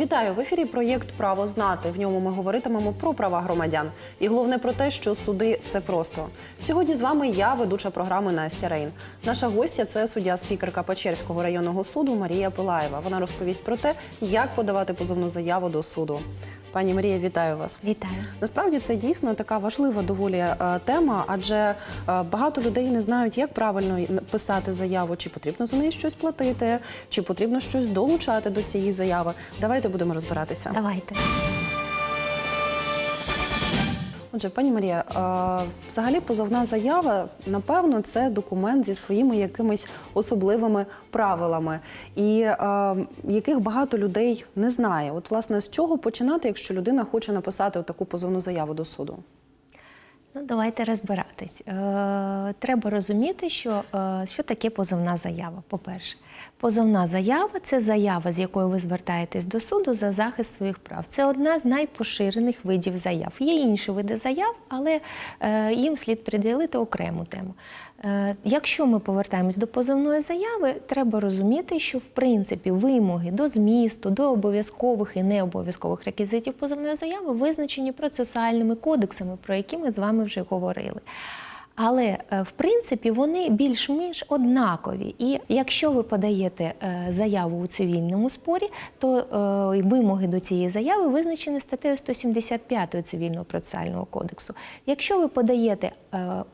Вітаю в ефірі. Проєкт Право знати. В ньому ми говоритимемо про права громадян. І головне про те, що суди це просто. Сьогодні з вами я, ведуча програми Настя Рейн. Наша гостя це суддя спікерка Печерського районного суду Марія Пилаєва. Вона розповість про те, як подавати позовну заяву до суду. Пані Марія, вітаю вас. Вітаю. Насправді це дійсно така важлива доволі е, тема, адже е, багато людей не знають, як правильно писати заяву, чи потрібно за неї щось платити, чи потрібно щось долучати до цієї заяви. Давайте будемо розбиратися. Давайте. Отже, пані Марія, е, взагалі позовна заява, напевно, це документ зі своїми якимись особливими правилами, і е, яких багато людей не знає. От, власне, з чого починати, якщо людина хоче написати таку позовну заяву до суду? Ну, давайте розбиратись. Е, треба розуміти, що, що таке позовна заява. По-перше, позовна заява це заява, з якою ви звертаєтесь до суду за захист своїх прав. Це одна з найпоширених видів заяв. Є інші види заяв, але е, їм слід приділити окрему тему. Е, Якщо ми повертаємось до позовної заяви, треба розуміти, що в принципі вимоги до змісту, до обов'язкових і необов'язкових реквізитів позовної заяви визначені процесуальними кодексами, про які ми з вами вже говорили. Але е, в принципі вони більш-менш однакові. І якщо ви подаєте е, заяву у цивільному спорі, то е, вимоги до цієї заяви визначені статтею 175 Цивільного процесуального кодексу. Якщо ви подаєте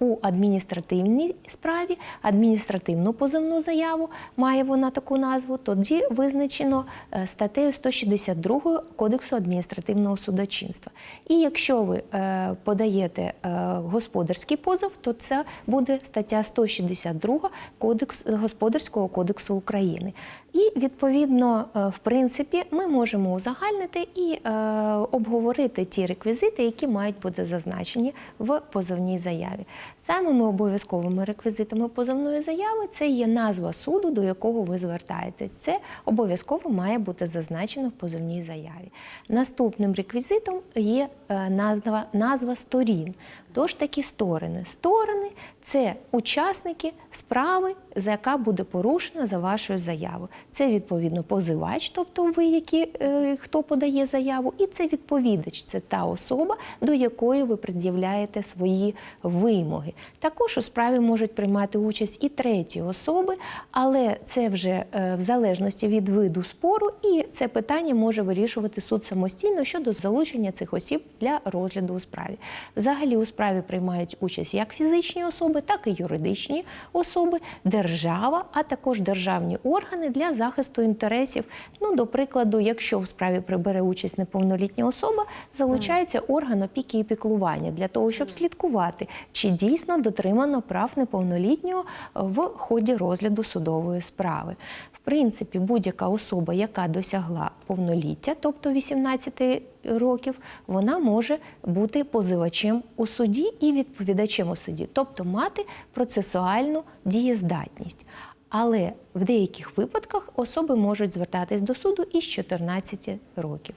у адміністративній справі адміністративну позовну заяву, має вона таку назву, тоді визначено статтею 162 Кодексу адміністративного судочинства. І якщо ви подаєте господарський позов, то це буде стаття 162 Кодекс Господарського кодексу України. І відповідно, е, в принципі, ми можемо узагальнити і е, обговорити ті реквізити, які мають бути зазначені в позовній заяві. Самими обов'язковими реквізитами позовної заяви це є назва суду, до якого ви звертаєтесь. Це обов'язково має бути зазначено в позовній заяві. Наступним реквізитом є е, назва, назва сторін. Тож такі сторони. Сторони це учасники справи, за яка буде порушена за вашою заявою. Це відповідно позивач, тобто ви, які, е, хто подає заяву, і це відповідач, це та особа, до якої ви пред'являєте свої вимоги. Також у справі можуть приймати участь і треті особи, але це вже е, в залежності від виду спору, і це питання може вирішувати суд самостійно щодо залучення цих осіб для розгляду у справі. Взагалі у справі приймають участь як фізичні особи, так і юридичні особи, держава, а також державні органи для захисту інтересів. Ну, до прикладу, якщо в справі прибере участь неповнолітня особа, залучається орган опіки і піклування для того, щоб слідкувати, чи дійсно дотримано прав неповнолітнього в ході розгляду судової справи. В принципі, будь-яка особа, яка досягла повноліття, тобто 18 років, вона може бути позивачем у суді і відповідачем у суді, тобто мати процесуальну дієздатність. Але в деяких випадках особи можуть звертатись до суду із 14 років.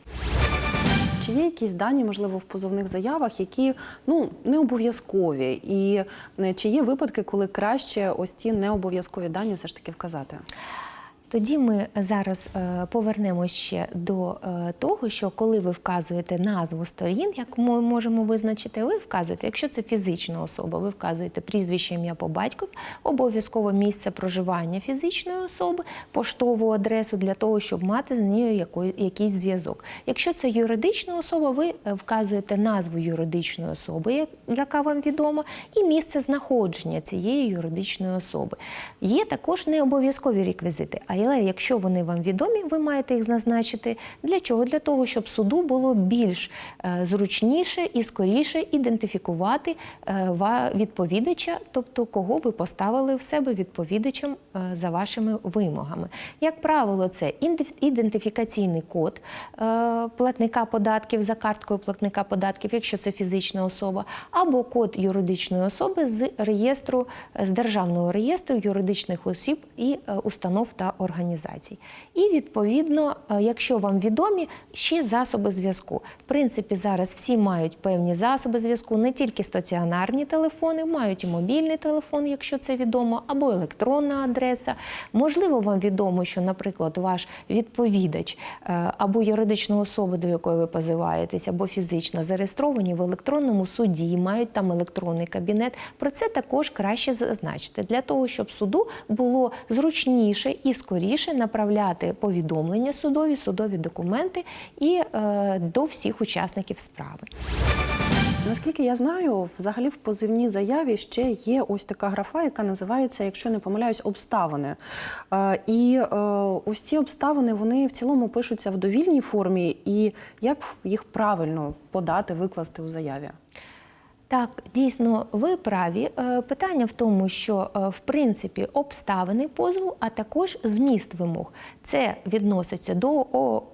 Чи є якісь дані, можливо, в позовних заявах, які ну не обов'язкові, і е, чи є випадки, коли краще ось ці необов'язкові дані все ж таки вказати? Тоді ми зараз е, повернемося ще до е, того, що коли ви вказуєте назву сторін, як ми можемо визначити, ви вказуєте, якщо це фізична особа, ви вказуєте прізвище, ім'я по батькові, обов'язково місце проживання фізичної особи, поштову адресу для того, щоб мати з нею якийсь зв'язок. Якщо це юридична особа, ви е, вказуєте назву юридичної особи, яка вам відома, і місце знаходження цієї юридичної особи. Є також не обов'язкові реквізити, але якщо вони вам відомі, ви маєте їх зазначити. Для чого? Для того, щоб суду було більш е, зручніше і скоріше ідентифікувати е, відповідача, тобто кого ви поставили в себе відповідачем е, за вашими вимогами. Як правило, це ідентифікаційний код платника податків за карткою платника податків, якщо це фізична особа, або код юридичної особи з реєстру з державного реєстру юридичних осіб і установ та організацій. Організацій. І відповідно, е, якщо вам відомі ще засоби зв'язку. В принципі, зараз всі мають певні засоби зв'язку, не тільки стаціонарні телефони, мають і мобільний телефон, якщо це відомо, або електронна адреса. Можливо, вам відомо, що, наприклад, ваш відповідач е, або юридична особа, до якої ви позиваєтесь, або фізична, зареєстровані в електронному суді, мають там електронний кабінет. Про це також краще зазначити для того, щоб суду було зручніше і скоріше направляти повідомлення судові, судові документи і е, до всіх учасників справи. Наскільки я знаю, взагалі в позивній заяві ще є ось така графа, яка називається, якщо не помиляюсь, обставини. Е, І е, ось ці обставини вони в цілому пишуться в довільній формі, і як їх правильно подати, викласти у заяві? Так, дійсно, ви праві. Е, Питання в тому, що е, в принципі обставини позову, а також зміст вимог. Це відноситься до,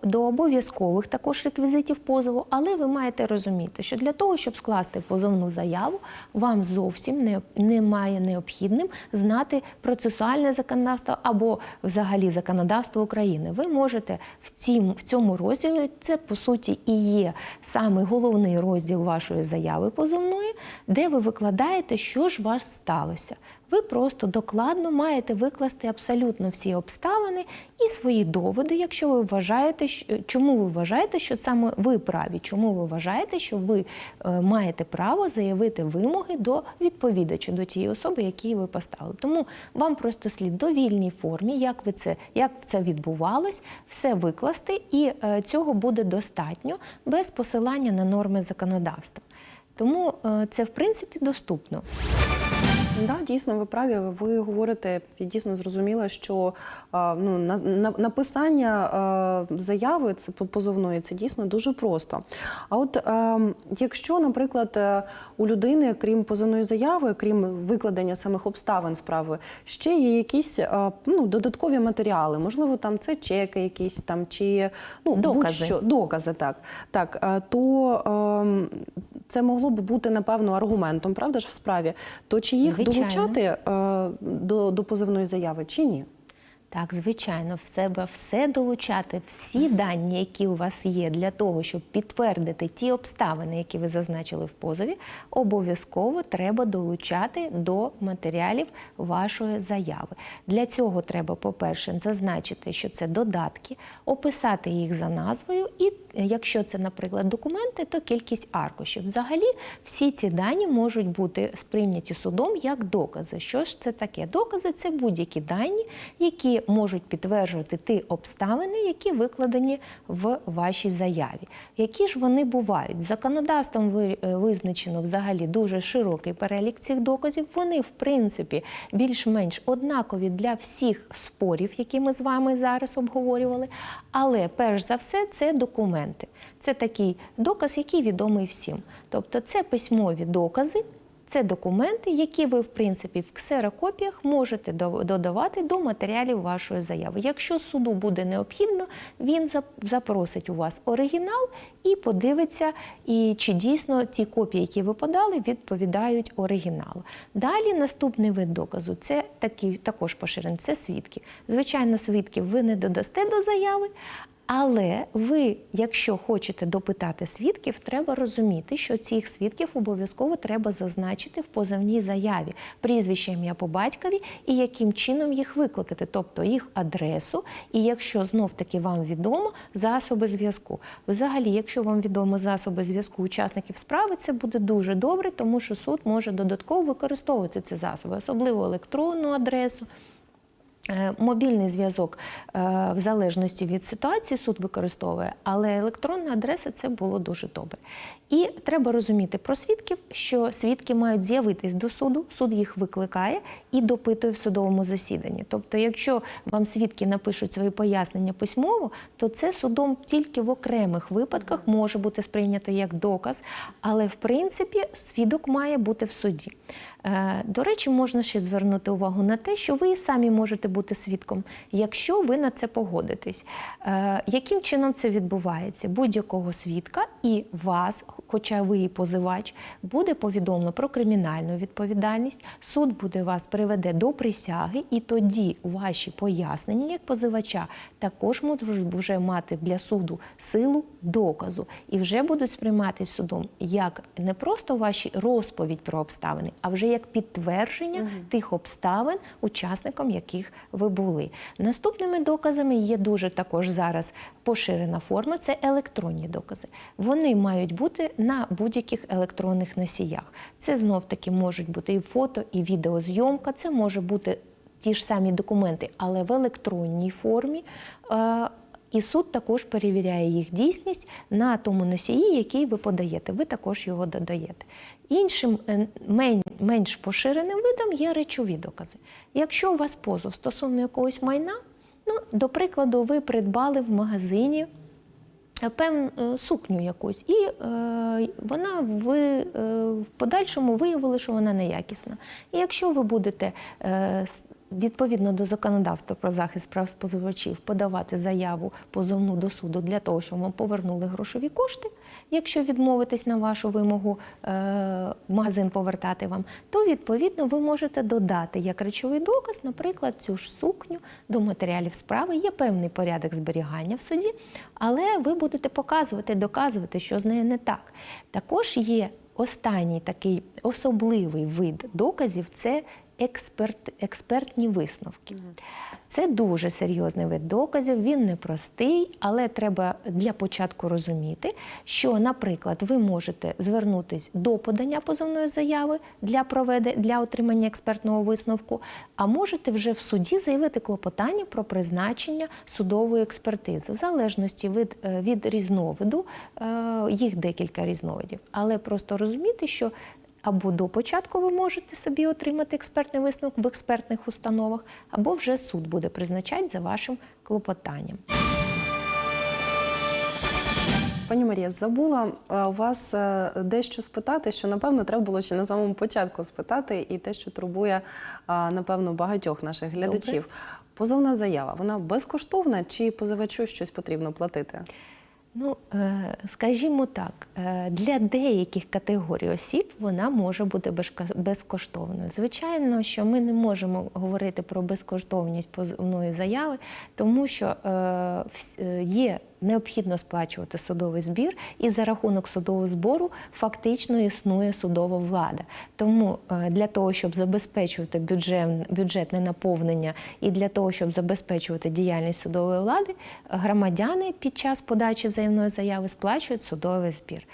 до обов'язкових також реквізитів позову, але ви маєте розуміти, що для того, щоб скласти позовну заяву, вам зовсім не, немає необхідним знати процесуальне законодавство або взагалі законодавство України. Ви можете в, цім, в цьому розділі, це по суті і є саме головний розділ вашої заяви позовної, де ви викладаєте, що ж вас сталося. Ви просто докладно маєте викласти абсолютно всі обставини і свої доводи, якщо ви вважаєте, чому ви вважаєте, що саме ви праві, чому ви вважаєте, що ви е, маєте право заявити вимоги до відповідача, до тієї особи, якій ви поставили. Тому вам просто слід довільній формі, як ви це, як це відбувалось, все викласти, і е, цього буде достатньо без посилання на норми законодавства. Тому е, це в принципі доступно. Да, дійсно, ви праві. Ви говорите, я дійсно зрозуміла, що ну, на, на, написання заяви це позовної це дійсно дуже просто. А от якщо, наприклад, е, у людини, крім позовної заяви, крім викладення самих обставин справи, ще є якісь ну, додаткові матеріали, можливо, там це чеки, якісь там чи ну Докази. будь-що докази, так так, то ем, це могло б бути напевно аргументом, правда ж в справі. То чи їх Звичайно. долучати е, до, до позивної заяви, чи ні? Так, звичайно, в себе все долучати, всі дані, які у вас є, для того, щоб підтвердити ті обставини, які ви зазначили в позові, обов'язково треба долучати до матеріалів вашої заяви. Для цього треба, по-перше, зазначити, що це додатки, описати їх за назвою, і якщо це, наприклад, документи, то кількість аркушів. Взагалі, всі ці дані можуть бути сприйняті судом як докази. Що ж це таке? Докази це будь-які дані, які можуть підтверджувати ті обставини, які викладені в вашій заяві. Які ж вони бувають? Законодавством е, визначено взагалі дуже широкий перелік цих доказів. Вони, в принципі, більш-менш однакові для всіх спорів, які ми з вами зараз обговорювали. Але перш за все, це документи. Це такий доказ, який відомий всім. Тобто, це письмові докази. Це документи, які ви, в принципі, в ксерокопіях можете додавати до матеріалів вашої заяви. Якщо суду буде необхідно, він запросить у вас оригінал і подивиться, і чи дійсно ті копії, які ви подали, відповідають оригіналу. Далі наступний вид доказу це такий, також поширений, це свідки. Звичайно, свідків ви не додасте до заяви. Але ви, якщо хочете допитати свідків, треба розуміти, що цих свідків обов'язково треба зазначити в позовній заяві прізвище ім'я по батькові і яким чином їх викликати, тобто їх адресу, і якщо знов таки вам відомо засоби зв'язку. Взагалі, якщо вам відомо засоби зв'язку учасників справи, це буде дуже добре, тому що суд може додатково використовувати ці засоби, особливо електронну адресу. Е, Мобільний зв'язок е, в залежності від ситуації суд використовує, але електронна адреса це було дуже добре. І треба розуміти про свідків, що свідки мають з'явитись до суду, суд їх викликає і допитує в судовому засіданні. Тобто, якщо вам свідки напишуть свої пояснення письмово, то це судом тільки в окремих випадках може бути сприйнято як доказ, але в принципі свідок має бути в суді. Е, До речі, можна ще звернути увагу на те, що ви і самі можете бути свідком, якщо ви на це погодитесь. Е, Яким чином це відбувається? Будь-якого свідка і вас, хоча ви і позивач, буде повідомлено про кримінальну відповідальність. Суд буде вас приведе до присяги, і тоді ваші пояснення як позивача також можуть вже мати для суду силу доказу і вже будуть сприйматися судом як не просто ваші розповідь про обставини, а вже як підтвердження тих обставин, учасником яких ви були. Наступними доказами є дуже також зараз поширена форма це електронні докази. Вони мають бути на будь-яких електронних носіях. Це знов таки можуть бути і фото, і відеозйомка, це може бути ті ж самі документи, але в електронній формі. Е, І суд також перевіряє їх дійсність на тому носії, який ви подаєте. Ви також його додаєте. Іншим е, менш поширеним видом є речові докази. Якщо у вас позов стосовно якогось майна, ну, до прикладу, ви придбали в магазині певну е, сукню якусь, і е, вона ви, е, в подальшому виявили, що вона неякісна. І якщо ви будете е, відповідно до законодавства про захист прав споживачів подавати заяву позовну до суду для того, щоб вам повернули грошові кошти, якщо відмовитесь на вашу вимогу е, магазин повертати вам, то відповідно ви можете додати як речовий доказ, наприклад, цю ж сукню до матеріалів справи. Є певний порядок зберігання в суді, але ви будете показувати, доказувати, що з нею не так. Також є останній такий особливий вид доказів це експерт, експертні висновки. Це дуже серйозний вид доказів, він непростий, але треба для початку розуміти, що, наприклад, ви можете звернутись до подання позовної заяви для проведення для отримання експертного висновку, а можете вже в суді заявити клопотання про призначення судової експертизи, в залежності від, е, від різновиду, е, їх декілька різновидів. Але просто розуміти, що або до початку ви можете собі отримати експертний висновок в експертних установах, або вже суд буде призначати за вашим клопотанням. Пані Марія, забула е, у вас е, дещо спитати, що напевно треба було ще на самому початку спитати, і те, що турбує напевно багатьох наших глядачів. Позовна заява, вона безкоштовна чи позивачу щось потрібно платити? Ну, е, скажімо так, е, для деяких категорій осіб вона може бути безкоштовною. Звичайно, що ми не можемо говорити про безкоштовність позовної заяви, тому що е, є необхідно сплачувати судовий збір, і за рахунок судового збору фактично існує судова влада. Тому е, для того, щоб забезпечувати бюджет, бюджетне наповнення і для того, щоб забезпечувати діяльність судової влади, громадяни під час подачі заявної заяви сплачують судовий збір.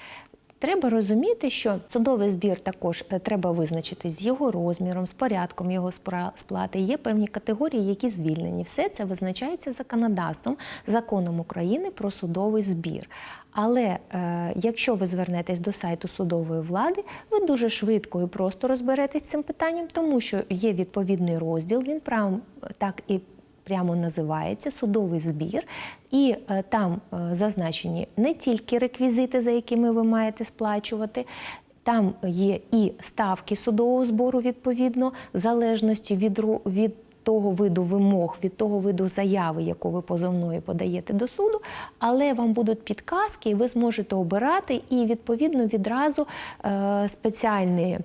Треба розуміти, що судовий збір також е, треба визначити з його розміром, з порядком його сплати. Є певні категорії, які звільнені. Все це визначається законодавством, законом України про судовий збір. Але е, якщо ви звернетесь до сайту судової влади, ви дуже швидко і просто розберетесь з цим питанням, тому що є відповідний розділ. Він прям так і прямо називається судовий збір, і е, там е, зазначені не тільки реквізити, за якими ви маєте сплачувати. Там є і ставки судового збору відповідно, в залежності від, від того виду вимог, від того виду заяви, яку ви позовною подаєте до суду, але вам будуть підказки, і ви зможете обирати і відповідно відразу е, спеціальні.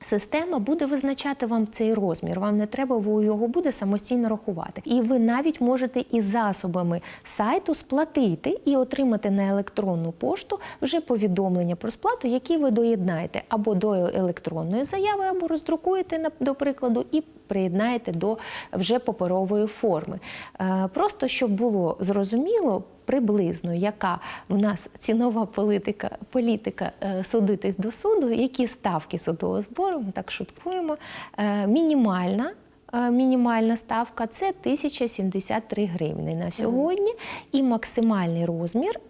Система буде визначати вам цей розмір. Вам не треба його буде самостійно рахувати. І ви навіть можете із засобами сайту сплатити і отримати на електронну пошту вже повідомлення про сплату, які ви доєднаєте або до електронної заяви, або роздрукуєте до прикладу і приєднаєте до вже паперової форми. Е, Просто щоб було зрозуміло. Приблизно, яка в нас цінова політика, політика е, судитись до суду, які ставки судового збору, ми так шуткуємо. Е, мінімальна, е, мінімальна ставка це 1073 гривні на сьогодні. І максимальний розмір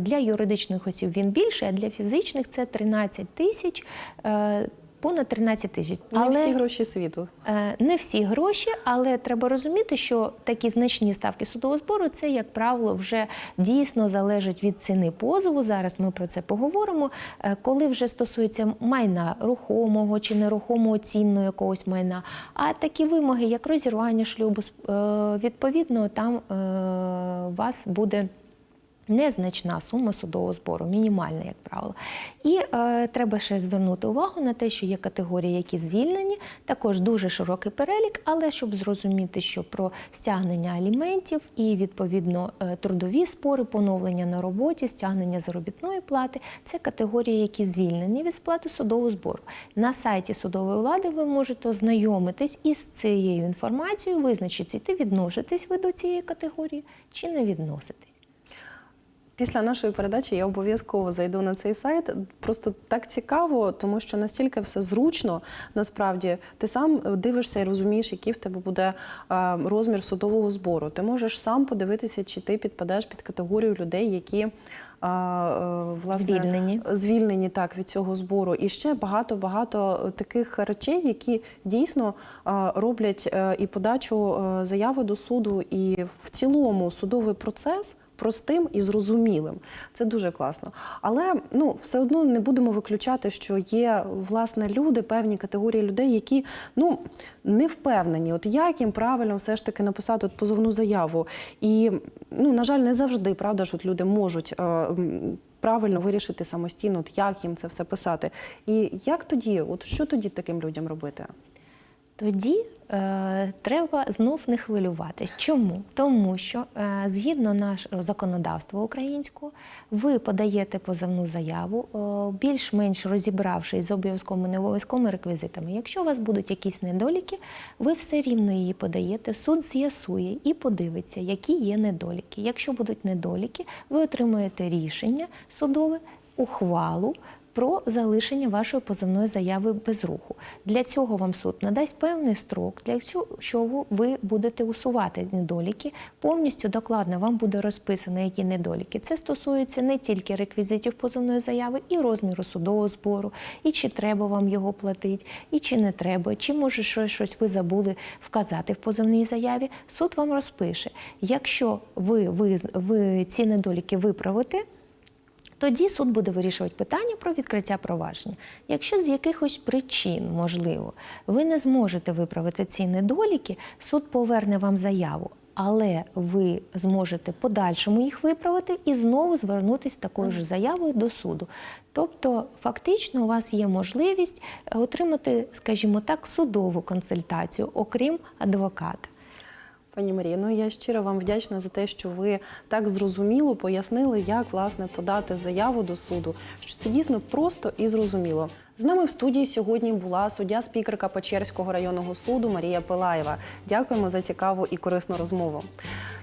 для юридичних осіб він більший, а для фізичних це 13 тисяч. Понад 13 тисяч. Не всі гроші світу. Е, Не всі гроші, але треба розуміти, що такі значні ставки судового збору це, як правило, вже дійсно залежить від ціни позову. Зараз ми про це поговоримо. Е, Коли вже стосується майна рухомого чи нерухомого цінного якогось майна, а такі вимоги, як розірвання шлюбу, е, відповідно, там вас буде. Незначна сума судового збору, мінімальна, як правило. І е, треба ще звернути увагу на те, що є категорії, які звільнені, також дуже широкий перелік, але щоб зрозуміти, що про стягнення аліментів і відповідно е, трудові спори, поновлення на роботі, стягнення заробітної плати це категорії, які звільнені від сплати судового збору. На сайті судової влади ви можете ознайомитись із цією інформацією, визначити, чи відноситесь ви до цієї категорії чи не відноситесь. Після нашої передачі я обов'язково зайду на цей сайт. Просто так цікаво, тому що настільки все зручно. Насправді ти сам дивишся і розумієш, який в тебе буде е, розмір судового збору. Ти можеш сам подивитися, чи ти підпадаєш під категорію людей, які. е, е, Власне, Звільнені. звільнені так від цього збору, і ще багато багато таких речей, які дійсно е, роблять е, і подачу е, заяви до суду, і в цілому судовий процес простим і зрозумілим. Це дуже класно. Але ну все одно не будемо виключати, що є власне люди, певні категорії людей, які ну не впевнені, от як їм правильно все ж таки написати от позовну заяву. І ну на жаль, не завжди правда ж от люди можуть. е, Правильно вирішити самостійно, от як їм це все писати. І як тоді, от що тоді таким людям робити? Тоді е, треба знов не хвилюватись. Чому? Тому що е, згідно нашого законодавства українського, ви подаєте позовну заяву, е, більш-менш розібравшись з обов'язковими не обов'язковими реквізитами. Якщо у вас будуть якісь недоліки, ви все рівно її подаєте. Суд з'ясує і подивиться, які є недоліки. Якщо будуть недоліки, ви отримуєте рішення судове, ухвалу про залишення вашої позовної заяви без руху. Для цього вам суд надасть певний строк, для чого ви будете усувати недоліки. Повністю докладно вам буде розписано, які недоліки. Це стосується не тільки реквізитів позовної заяви, і розміру судового збору, і чи треба вам його платити, і чи не треба, чи може щось, ви забули вказати в позовній заяві. Суд вам розпише. Якщо ви, ви, ви ці недоліки виправите. Тоді суд буде вирішувати питання про відкриття провадження. Якщо з якихось причин, можливо, ви не зможете виправити ці недоліки, суд поверне вам заяву, але ви зможете подальшому їх виправити і знову звернутися такою ж заявою до суду. Тобто, фактично, у вас є можливість отримати, скажімо так, судову консультацію, окрім адвоката. Пані Марія, ну я щиро вам вдячна за те, що ви так зрозуміло пояснили, як власне подати заяву до суду. Що це дійсно просто і зрозуміло. З нами в студії сьогодні була суддя спікерка Печерського районного суду Марія Пилаєва. Дякуємо за цікаву і корисну розмову.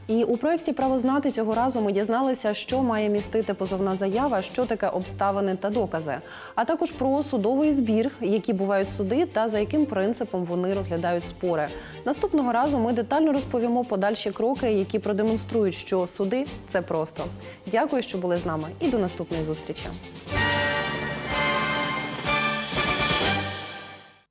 І у проєкті Правознати цього разу ми дізналися, що має містити позовна заява, що таке обставини та докази, а також про судовий збір, які бувають суди та за яким принципом вони розглядають спори. Наступного разу ми детально розповімо подальші кроки, які продемонструють, що суди це просто. Дякую, що були з нами, і до наступної зустрічі.